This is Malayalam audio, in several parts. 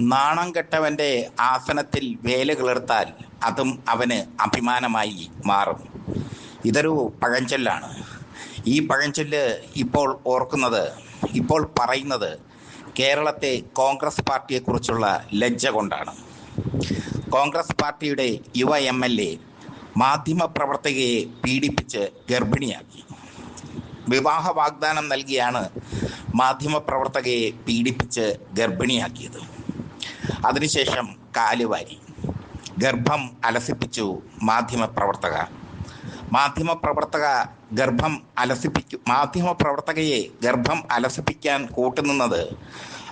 നാണം കെട്ടവന്റെ ആസനത്തിൽ വേൽ കിളിർത്താൽ അതും അവന് അഭിമാനമായി മാറും. ഇതൊരു പഴഞ്ചൊല്ലാണ്. ഈ പഴഞ്ചൊല്ല് ഇപ്പോൾ ഓർക്കുന്നത് ഇപ്പോൾ പറയുന്നത് കേരളത്തെ കോൺഗ്രസ് പാർട്ടിയെക്കുറിച്ചുള്ള ലജ്ജ കൊണ്ടാണ്. കോൺഗ്രസ് പാർട്ടിയുടെ യുവ എം എൽ എ മാധ്യമപ്രവർത്തകയെ പീഡിപ്പിച്ച് ഗർഭിണിയാക്കി. വിവാഹ വാഗ്ദാനം നൽകിയാണ് മാധ്യമപ്രവർത്തകയെ പീഡിപ്പിച്ച് ഗർഭിണിയാക്കിയത്. അതിനുശേഷം കാലുവാരി ഗർഭം അലസിപ്പിച്ചു മാധ്യമപ്രവർത്തക മാധ്യമപ്രവർത്തക ഗർഭം അലസിപ്പിക്കു മാധ്യമപ്രവർത്തകയെ ഗർഭം അലസിപ്പിക്കാൻ കൂട്ടുനിന്നത്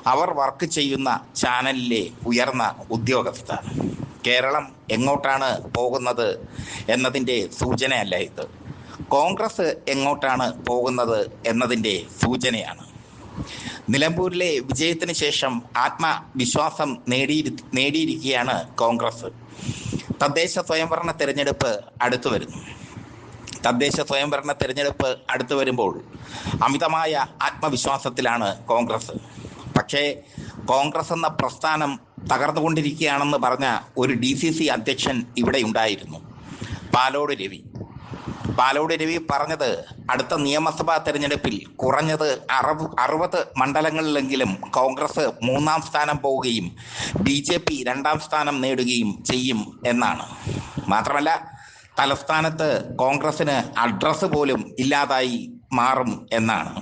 അവർ വർക്ക് ചെയ്യുന്ന ചാനലിലെ ഉയർന്ന ഉദ്യോഗസ്ഥ കേരളം എങ്ങോട്ടാണ് പോകുന്നത് എന്നതിന്റെ സൂചനയല്ല ഇത്. കോൺഗ്രസ് എങ്ങോട്ടാണ് പോകുന്നത് എന്നതിന്റെ സൂചനയാണ്. നിലമ്പൂരിലെ വിജയത്തിന് ശേഷം ആത്മവിശ്വാസം നേടി നേടിയിരിക്കുകയാണ് കോൺഗ്രസ്. തദ്ദേശ സ്വയംഭരണ തെരഞ്ഞെടുപ്പ് അടുത്തു വരുന്നു. തദ്ദേശ സ്വയംഭരണ തെരഞ്ഞെടുപ്പ് അടുത്തു വരുമ്പോൾ അമിതമായ ആത്മവിശ്വാസത്തിലാണ് കോൺഗ്രസ്. പക്ഷേ കോൺഗ്രസ് എന്ന പ്രസ്ഥാനം തകർന്നുകൊണ്ടിരിക്കുകയാണെന്ന് പറഞ്ഞ ഒരു ഡി സി സി അധ്യക്ഷൻ ഇവിടെ ഉണ്ടായിരുന്നു. പാലോട് രവി. പാലോട് രവി പറഞ്ഞത് അടുത്ത നിയമസഭാ തെരഞ്ഞെടുപ്പിൽ കുറഞ്ഞത് അറുപ അറുപത് മണ്ഡലങ്ങളിലെങ്കിലും കോൺഗ്രസ് മൂന്നാം സ്ഥാനം പോവുകയും ബി ജെ പി രണ്ടാം സ്ഥാനം നേടുകയും ചെയ്യും എന്നാണ്. മാത്രമല്ല തലസ്ഥാനത്ത് കോൺഗ്രസിന് അഡ്രസ്സ് പോലും ഇല്ലാതായി മാറും എന്നാണ്.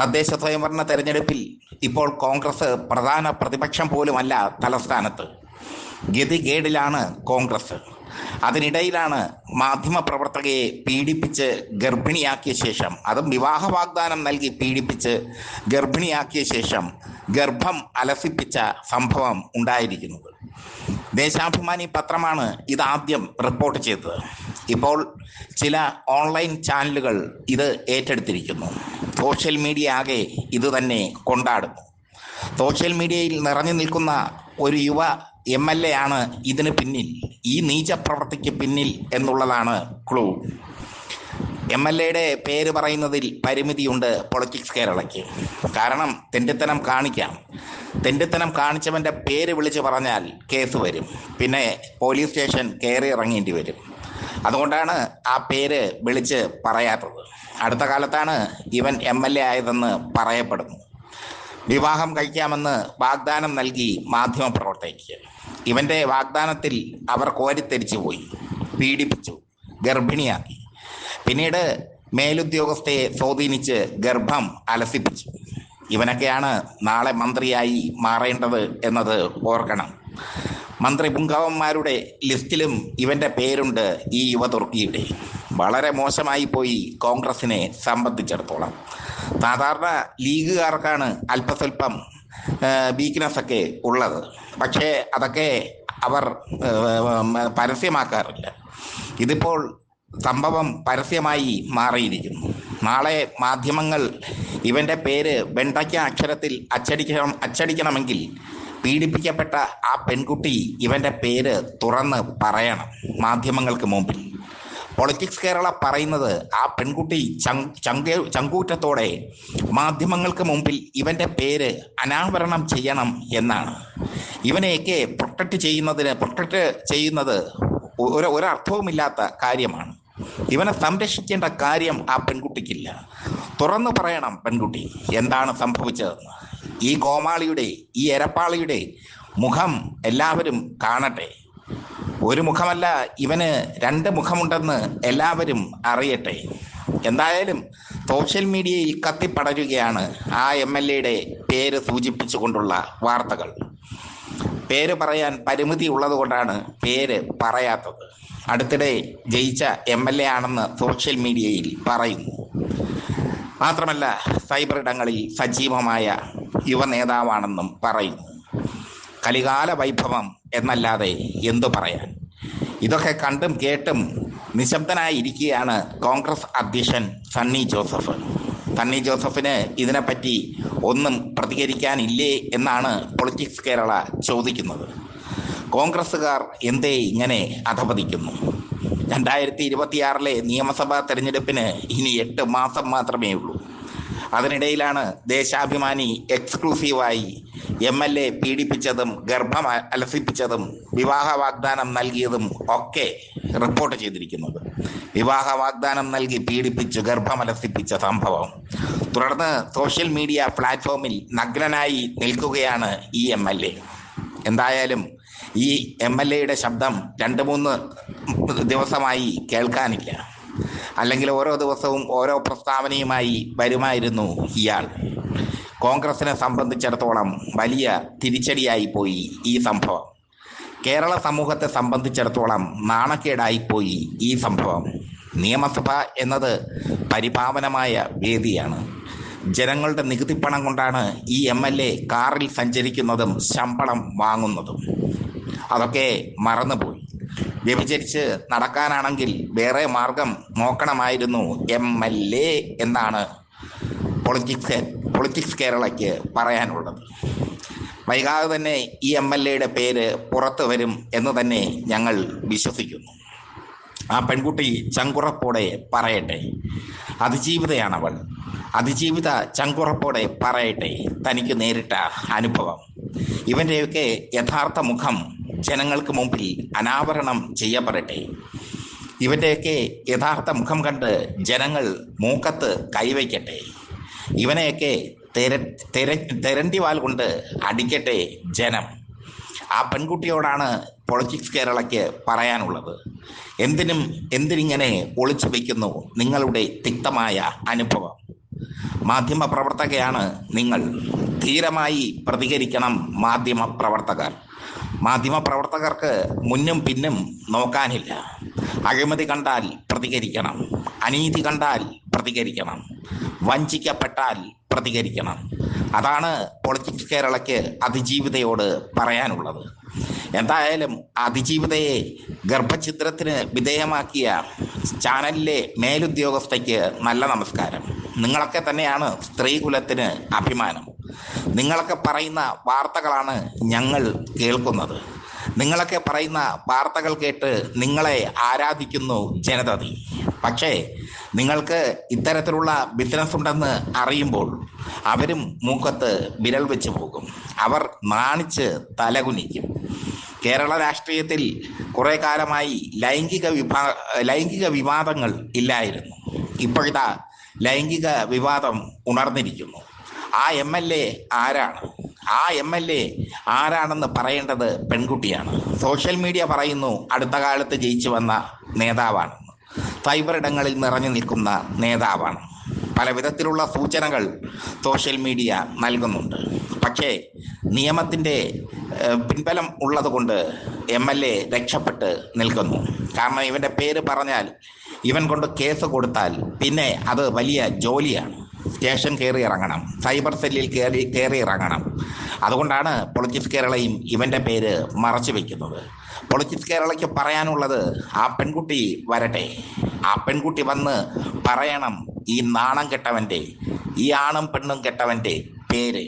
തദ്ദേശ സ്വയംഭരണ തെരഞ്ഞെടുപ്പിൽ ഇപ്പോൾ കോൺഗ്രസ് പ്രധാന പ്രതിപക്ഷം പോലുമല്ല തലസ്ഥാനത്ത്. ഗതികേടിലാണ് കോൺഗ്രസ്. അതിനിടയിലാണ് മാധ്യമപ്രവർത്തകയെ പീഡിപ്പിച്ച് ഗർഭിണിയാക്കിയ ശേഷം അതും വിവാഹ വാഗ്ദാനം നൽകി പീഡിപ്പിച്ച് ഗർഭിണിയാക്കിയ ശേഷം ഗർഭം അലസിപ്പിച്ച സംഭവം ഉണ്ടായിരിക്കുന്നത്. ദേശാഭിമാനി പത്രമാണ് ഇതാദ്യം റിപ്പോർട്ട് ചെയ്തത്. ഇപ്പോൾ ചില ഓൺലൈൻ ചാനലുകൾ ഇത് ഏറ്റെടുത്തിരിക്കുന്നു. സോഷ്യൽ മീഡിയ ആകെ ഇത് തന്നെ കൊണ്ടാടുന്നു. സോഷ്യൽ മീഡിയയിൽ നിറഞ്ഞു നിൽക്കുന്ന ഒരു യുവ എം എൽ എ ആണ് ഇതിന് പിന്നിൽ. ഈ നീച നീചപ്രവർത്തിക്ക് പിന്നിൽ എന്നുള്ളതാണ് ക്ലൂ എം എൽ എയുടെ പേര് പറയുന്നതിൽ പരിമിതിയുണ്ട് പൊളിറ്റിക്സ് കേരളയ്ക്ക്. കാരണം തെണ്ടിത്തനം കാണിക്കാം. തെണ്ടിത്തനം കാണിച്ചവന്റെ പേര് വിളിച്ച് പറഞ്ഞാൽ കേസ് വരും. പിന്നെ പോലീസ് സ്റ്റേഷൻ കയറി ഇറങ്ങേണ്ടി വരും. അതുകൊണ്ടാണ് ആ പേര് വിളിച്ച് പറയാത്തത്. അടുത്ത കാലത്താണ് ഇവൻ എം എൽ എ ആയതെന്ന് പറയപ്പെടുന്നു. വിവാഹം കഴിക്കാമെന്ന് വാഗ്ദാനം നൽകി മാധ്യമപ്രവർത്തകയ്ക്ക്. ഇവന്റെ വാഗ്ദാനത്തിൽ അവർ കോരിത്തെരിച്ചു പോയി പീഡിപ്പിച്ചു ഗർഭിണിയാക്കി. പിന്നീട് മേലുദ്യോഗസ്ഥയെ സ്വാധീനിച്ച് ഗർഭം അലസിപ്പിച്ചു. ഇവനൊക്കെയാണ് നാളെ മന്ത്രിയായി മാറേണ്ടത് എന്നത് ഓർക്കണം. മന്ത്രി പുങ്കവന്മാരുടെ ലിസ്റ്റിലും ഇവന്റെ പേരുണ്ട് ഈ യുവതുർക്കിയുടെ. വളരെ മോശമായി പോയി കോൺഗ്രസിനെ സംബന്ധിച്ചിടത്തോളം. സാധാരണ ലീഗുകാർക്കാണ് അല്പസ്വല്പം വീക്ക്നെസ് ഒക്കെ ഉള്ളത്. പക്ഷേ അതൊക്കെ അവർ പരസ്യമാക്കാറില്ല. ഇതിപ്പോൾ സംഭവം പരസ്യമായി മാറിയിരിക്കുന്നു. നാളെ മാധ്യമങ്ങൾ ഇവന്റെ പേര് വെണ്ടയ്ക്ക അക്ഷരത്തിൽ അച്ചടിക്കണം അച്ചടിക്കണമെങ്കിൽ പീഡിപ്പിക്കപ്പെട്ട ആ പെൺകുട്ടി ഇവന്റെ പേര് തുറന്ന് പറയണം മാധ്യമങ്ങൾക്ക് മുമ്പിൽ. പൊളിറ്റിക്സ് കേരള പറയുന്നത് ആ പെൺകുട്ടി ചങ്ക ചങ്കൂറ്റത്തോടെ മാധ്യമങ്ങൾക്ക് മുമ്പിൽ ഇവന്റെ പേര് അനാവരണം ചെയ്യണം എന്നാണ്. ഇവനെയൊക്കെ പ്രൊട്ടക്റ്റ് ചെയ്യുന്നതിന് പ്രൊട്ടക്റ്റ് ചെയ്യുന്നത് ഒരു ഒരർത്ഥവുമില്ലാത്ത കാര്യമാണ്. ഇവനെ സംരക്ഷിക്കേണ്ട കാര്യം ആ പെൺകുട്ടിക്കില്ല. തുറന്നു പറയണം പെൺകുട്ടി എന്താണ് സംഭവിച്ചതെന്ന്. ഈ കോമാളിയുടെ ഈ എരപ്പാളിയുടെ മുഖം എല്ലാവരും കാണട്ടെ. ഒരു മുഖമല്ല ഇവന് രണ്ട് മുഖമുണ്ടെന്ന് എല്ലാവരും അറിയട്ടെ. എന്തായാലും സോഷ്യൽ മീഡിയയിൽ കത്തിപ്പടരുകയാണ് ആ എം എൽ എയുടെ പേര് സൂചിപ്പിച്ചുകൊണ്ടുള്ള വാർത്തകൾ. പേര് പറയാൻ പരിമിതി ഉള്ളതുകൊണ്ടാണ് പേര് പറയാത്തത്. അടുത്തിടെ ജയിച്ച എം എൽ എ ആണെന്ന് സോഷ്യൽ മീഡിയയിൽ പറയുന്നു. മാത്രമല്ല സൈബർ ഇടങ്ങളിൽ സജീവമായ യുവ നേതാവാണെന്നും പറയുന്നു. കലികാല വൈഭവം എന്നല്ലാതെ എന്തു പറയാൻ? ഇതൊക്കെ കണ്ടും കേട്ടും നിശബ്ദനായിരിക്കുകയാണ് കോൺഗ്രസ് അധ്യക്ഷൻ സണ്ണി ജോസഫ്. സണ്ണി ജോസഫിന് ഇതിനെപ്പറ്റി ഒന്നും പ്രതികരിക്കാനില്ലേ എന്നാണ് പൊളിറ്റിക്സ് കേരള ചോദിക്കുന്നത്. കോൺഗ്രസ്സുകാർ എന്തേ ഇങ്ങനെ അധപതിക്കുന്നു? രണ്ടായിരത്തി ഇരുപത്തിയാറിലെ നിയമസഭാ തെരഞ്ഞെടുപ്പിന് ഇനി എട്ട് മാസം മാത്രമേ ഉള്ളൂ. അതിനിടയിലാണ് ദേശാഭിമാനി എക്സ്ക്ലൂസീവായി എം എൽ എ പീഡിപ്പിച്ചതും ഗർഭം അലസിപ്പിച്ചതും വിവാഹ വാഗ്ദാനം നൽകിയതും ഒക്കെ റിപ്പോർട്ട് ചെയ്തിരിക്കുന്നത്. വിവാഹ വാഗ്ദാനം നൽകി പീഡിപ്പിച്ച് ഗർഭമലസിപ്പിച്ച സംഭവം. തുടർന്ന് സോഷ്യൽ മീഡിയ പ്ലാറ്റ്ഫോമിൽ നഗ്നനായി നിൽക്കുകയാണ് ഈ എം എൽ എ എന്തായാലും ഈ എം എൽ എയുടെ ശബ്ദം രണ്ട് മൂന്ന് ദിവസമായി കേൾക്കാനില്ല. അല്ലെങ്കിൽ ഓരോ ദിവസവും ഓരോ പ്രസ്താവനയുമായി വരുമായിരുന്നു ഇയാൾ. കോൺഗ്രസിനെ സംബന്ധിച്ചിടത്തോളം വലിയ തിരിച്ചടിയായി പോയി ഈ സംഭവം. കേരള സമൂഹത്തെ സംബന്ധിച്ചിടത്തോളം നാണക്കേടായിപ്പോയി ഈ സംഭവം. നിയമസഭ എന്നത് പരിപാവനമായ വേദിയാണ്. ജനങ്ങളുടെ നികുതിപ്പണം കൊണ്ടാണ് ഈ എം എൽ എ കാറിൽ സഞ്ചരിക്കുന്നതും ശമ്പളം വാങ്ങുന്നതും. അതൊക്കെ മറന്നുപോയി. വ്യഭിചരിച്ച് നടക്കാനാണെങ്കിൽ വേറെ മാർഗം നോക്കണമായിരുന്നു എം എൽ എ എന്നാണ് പൊളിറ്റിക്സ് പൊളിറ്റിക്സ് കേരളയ്ക്ക് പറയാനുള്ളത്. വൈകാതെ തന്നെ ഈ എം എൽ എയുടെ പേര് പുറത്തു വരും എന്ന് തന്നെ ഞങ്ങൾ വിശ്വസിക്കുന്നു. ആ പെൺകുട്ടി ചങ്കുറപ്പോടെ പറയട്ടെ. അതിജീവിതയാണവൾ. അതിജീവിത ചങ്കുറപ്പോടെ പറയട്ടെ. തനിക്ക് നേരിട്ട അനുഭവം. ഇവന്റെയൊക്കെ യഥാർത്ഥ മുഖം ജനങ്ങൾക്ക് മുമ്പിൽ അനാവരണം ചെയ്യപ്പെടട്ടെ. ഇവന്റെയൊക്കെ യഥാർത്ഥ മുഖം കണ്ട് ജനങ്ങൾ മൂക്കത്ത് കൈവയ്ക്കട്ടെ. ഇവനെയൊക്കെ തെര തെര തെരണ്ടിവാൽ കൊണ്ട് അടിക്കട്ടെ ജനം. ആ പെൺകുട്ടിയോടാണ് പൊളിറ്റിക്സ് കേരളയ്ക്ക് പറയാനുള്ളത്. എന്തിനും എന്തിനിങ്ങനെ ഒളിച്ചു വയ്ക്കുന്നു നിങ്ങളുടെ തിക്തമായ അനുഭവം? മാധ്യമ പ്രവർത്തകയാണ് നിങ്ങൾ. ധീരമായി പ്രതികരിക്കണം മാധ്യമ പ്രവർത്തകർ മാധ്യമ പ്രവർത്തകർക്ക് മുന്നും പിന്നും നോക്കാനില്ല. അഴിമതി കണ്ടാൽ പ്രതികരിക്കണം. അനീതി കണ്ടാൽ പ്രതികരിക്കണം. വഞ്ചിക്കപ്പെട്ടാൽ പ്രതികരിക്കണം. അതാണ് പൊളിറ്റിക്സ് കേരളയ്ക്ക് അതിജീവിതയോട് പറയാനുള്ളത്. എന്തായാലും അതിജീവിതയെ ഗർഭഛിദ്രത്തിന് വിധേയമാക്കിയ ചാനലിലെ മേലുദ്യോഗസ്ഥയ്ക്ക് നല്ല നമസ്കാരം. നിങ്ങളൊക്കെ തന്നെയാണ് സ്ത്രീകുലത്തിന് അഭിമാനം. നിങ്ങളൊക്കെ പറയുന്ന വാർത്തകളാണ് ഞങ്ങൾ കേൾക്കുന്നത്. നിങ്ങളൊക്കെ പറയുന്ന വാർത്തകൾ കേട്ട് നിങ്ങളെ ആരാധിക്കുന്നു ജനതതി. പക്ഷേ നിങ്ങൾക്ക് ഇത്തരത്തിലുള്ള ബിസിനസ് ഉണ്ടെന്ന് അറിയുമ്പോൾ അവരും മൂക്കത്ത് വിരൽ വെച്ച് പോകും. അവർ നാണിച്ച് തലകുനിക്കും. കേരള രാഷ്ട്രീയത്തിൽ കുറേ കാലമായി ലൈംഗിക വിഭാ ലൈംഗിക വിവാദങ്ങൾ ഇല്ലായിരുന്നു. ഇപ്പോഴിതാ ലൈംഗിക വിവാദം ഉണർന്നിരിക്കുന്നു. ആ എം എൽ എ ആരാണ്? ആ എം എൽ എ ആരാണെന്ന് പറയേണ്ടത് പെൺകുട്ടിയാണ്. സോഷ്യൽ മീഡിയ പറയുന്നു അടുത്ത കാലത്ത് ജയിച്ചു വന്ന നേതാവാണെന്ന് സൈബർ ഇടങ്ങളിൽ നിറഞ്ഞു നിൽക്കുന്ന നേതാവാണ്. പല വിധത്തിലുള്ള സൂചനകൾ സോഷ്യൽ മീഡിയ നൽകുന്നുണ്ട്. പക്ഷേ നിയമത്തിന്റെ പിൻബലം ഉള്ളതുകൊണ്ട് എം എൽ എ രക്ഷപ്പെട്ട് നിൽക്കുന്നു. കാരണം ഇവന്റെ പേര് പറഞ്ഞാൽ ഇവൻ കൊണ്ട് കേസ് കൊടുത്താൽ പിന്നെ അത് വലിയ ജോലിയാണ്. സ്റ്റേഷൻ കയറി ഇറങ്ങണം. സൈബർ സെല്ലിൽ കയറി കയറി ഇറങ്ങണം. അതുകൊണ്ടാണ് പൊളിറ്റിക്സ് കേരളയും ഇവന്റെ പേര് മറച്ചു വെക്കുന്നത്. പൊളിറ്റിക്സ് കേരളയ്ക്ക് പറയാനുള്ളത് ആ പെൺകുട്ടി വരട്ടെ. ആ പെൺകുട്ടി വന്ന് പറയണം ഈ നാണം കെട്ടവന്റെ ഈ ആണും പെണ്ണും കെട്ടവന്റെ പേര്.